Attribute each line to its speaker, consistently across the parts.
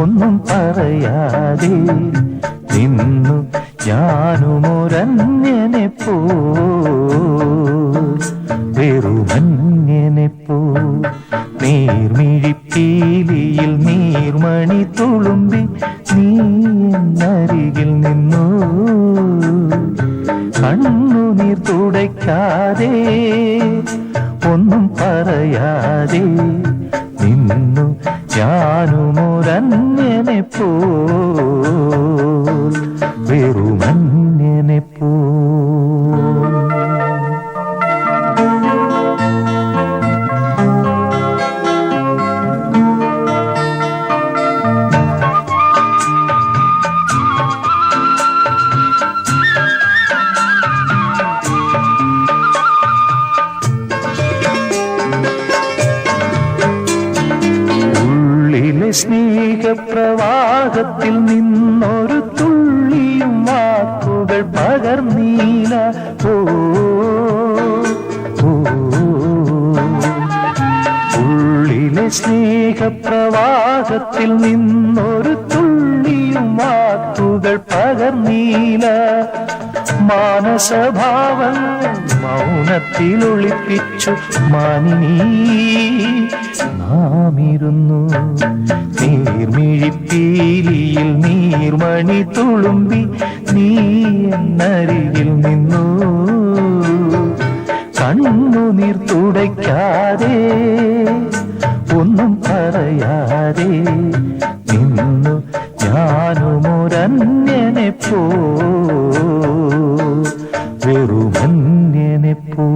Speaker 1: ഒന്നും പറയാതെ നിന്നു ഞാനുമൊരങ്ങനെ പോ വെറുമങ്ങനെ പോ നീർമിഴിപ്പീലിയിൽ നീർമണി തുളുമ്പി നീ എന്നരികിൽ നിന്നു. കണ്ണു നീർ തുടയ്ക്കാതെ ഒന്നും പറയാതെ നിന്നു ഞാനുമൊരന്യനെ സ്നേഹപ്രവാഹത്തിൽ നിന്നൊരു തുള്ളിയും വാക്കുകൾ പകർന്നീല ഓ. ഉള്ളിലെ സ്നേഹപ്രവാഹത്തിൽ നിന്നൊരു തുള്ളിയും വാക്കുകൾ പകർന്നീല മാനസഭാവങ്ങൾ മൗനത്തിൽ ഒളിപ്പിച്ചു മാനിനീ. നാമിരുന്നു നീർമിഴിപ്പീലിയിൽ നീർമണി തുളുമ്പി നീ എന്നരികിൽ നിന്നു. കണ്ണു നീർ തുടയ്ക്കാതെ ഒന്നും പറയാതെ നിന്നു. ഞാനുമൊരന്യനെ പോ വെറുമന്യനെ പോ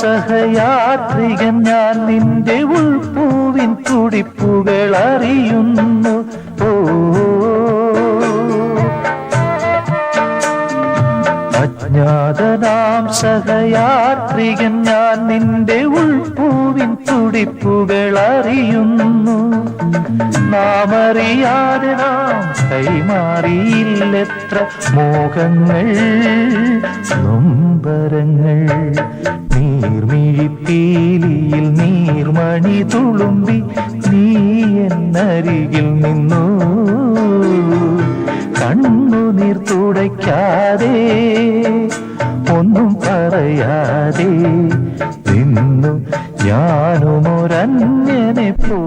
Speaker 1: സഹയാത്രികൻ ഞാൻ നിന്റെ ഉൾപ്പൂവിൻ തുടിപ്പുകൾ അറിയുന്നു. ഓ അജ്ഞാതനാം സഹയാത്രികൻ ഞാൻ നിന്റെ ഉൾപ്പൂവിൻ തുടിപ്പുകൾ അറിയുന്നു നാമറിയാതെ നാം കൈമാറിയില്ലെത്ര മോഹങ്ങൾ നൊമ്പരങ്ങൾ. നീർമിഴിപ്പീലിയിൽ നീർമണി തുളുമ്പി നീ എന്നരികിൽ നിന്നു. കണ്ണുനീർ തുടയ്ക്കാതെ ഒന്നും പറയാതെ ഇന്നു ഞാനുമൊരന്യനെ പോ